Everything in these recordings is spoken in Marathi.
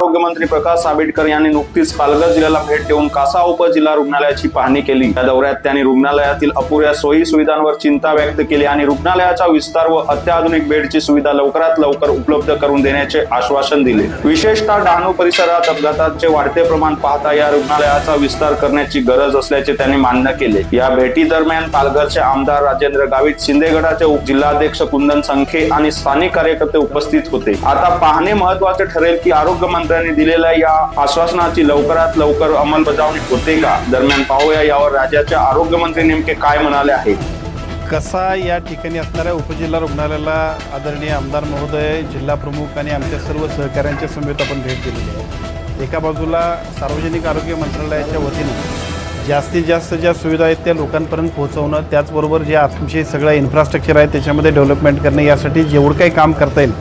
आरोग्यमंत्री प्रकाश आंबेडकर यांनी नुकतीच पालघर जिल्ह्याला भेट देऊन कासा उपजिल्हा रुग्णालयाची पाहणी केली. या दौऱ्यात त्यांनी रुग्णालयातील अपुऱ्या सोयी सुविधांवर चिंता व्यक्त केली आणि रुग्णालयाचा विस्तार व अत्याधुनिक बेडची सुविधा लवकरात लवकर उपलब्ध करून देण्याचे आश्वासन दिले. विशेषतः डहाणू परिसरात अपघाताचे वाढते प्रमाण पाहता या रुग्णालयाचा विस्तार करण्याची गरज असल्याचे त्यांनी मान्य केले. या भेटी दरम्यान पालघरचे आमदार राजेंद्र गावित शिंदेगडाचे उपजिल्हाध्यक्ष कुंदन संखे आणि स्थानिक कार्यकर्ते उपस्थित होते. आता पाहणे महत्त्वाचे ठरेल की आरोग्य मंत्र्यांनी दिलेल्या या आश्वासनाची लवकरात लवकर अंमलबजावणी होते का? दरम्यान पाहूया यावर राज्याच्या आरोग्यमंत्री नेमके काय म्हणाले आहेत कसा या ठिकाणी असणाऱ्या उपजिल्हा रुग्णालयाला आदरणीय आमदार महोदय जिल्हा प्रमुख आणि आमच्या सर्व सहकाऱ्यांच्या समेत आपण भेट दिलेली आहे. एका बाजूला सार्वजनिक आरोग्य मंत्रालयाच्या वतीनं जास्तीत जास्त ज्या सुविधा आहेत त्या लोकांपर्यंत पोहोचवणं त्याचबरोबर जे आमचे सगळं इन्फ्रास्ट्रक्चर आहे त्याच्यामध्ये डेव्हलपमेंट करणं यासाठी जेवढं काही काम करता येईल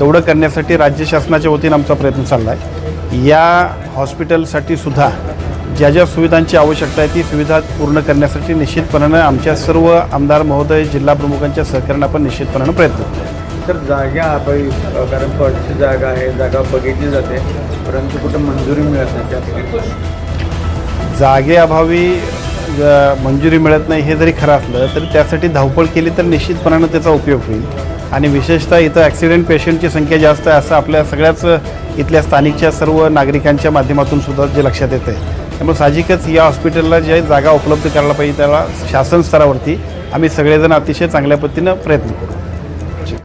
तेवढं करण्यासाठी राज्य शासनाच्या वतीनं आमचा प्रयत्न चालला आहे या हॉस्पिटलसाठी सुद्धा ज्या ज्या सुविधांची आवश्यकता आहे ती सुविधा पूर्ण करण्यासाठी निश्चितपणानं आमच्या सर्व आमदार महोदय जिल्हा प्रमुखांच्या सहकार्यानं आपण निश्चितपणानं प्रयत्न करू तर जागा अभावी अ, कारण कॉलेजची जागा आहे जागा बघितली जाते परंतु कुठं मंजुरी मिळत नाही त्या जागेअभावी मंजुरी मिळत नाही हे जरी खरं असलं तरी त्यासाठी धावपळ केली तर निश्चितपणानं त्याचा उपयोग होईल. आणि विशेषतः इथं ॲक्सिडेंट पेशंटची संख्या जास्त आहे असं आपल्या सगळ्याच इथल्या स्थानिकच्या सर्व नागरिकांच्या माध्यमातून सुद्धा जे लक्षात येतं आहे त्यामुळे साहजिकच या हॉस्पिटलला जे जागा उपलब्ध करायला पाहिजे त्याला शासन स्तरावरती आम्ही सगळेजण अतिशय चांगल्या पद्धतीनं प्रयत्न करू.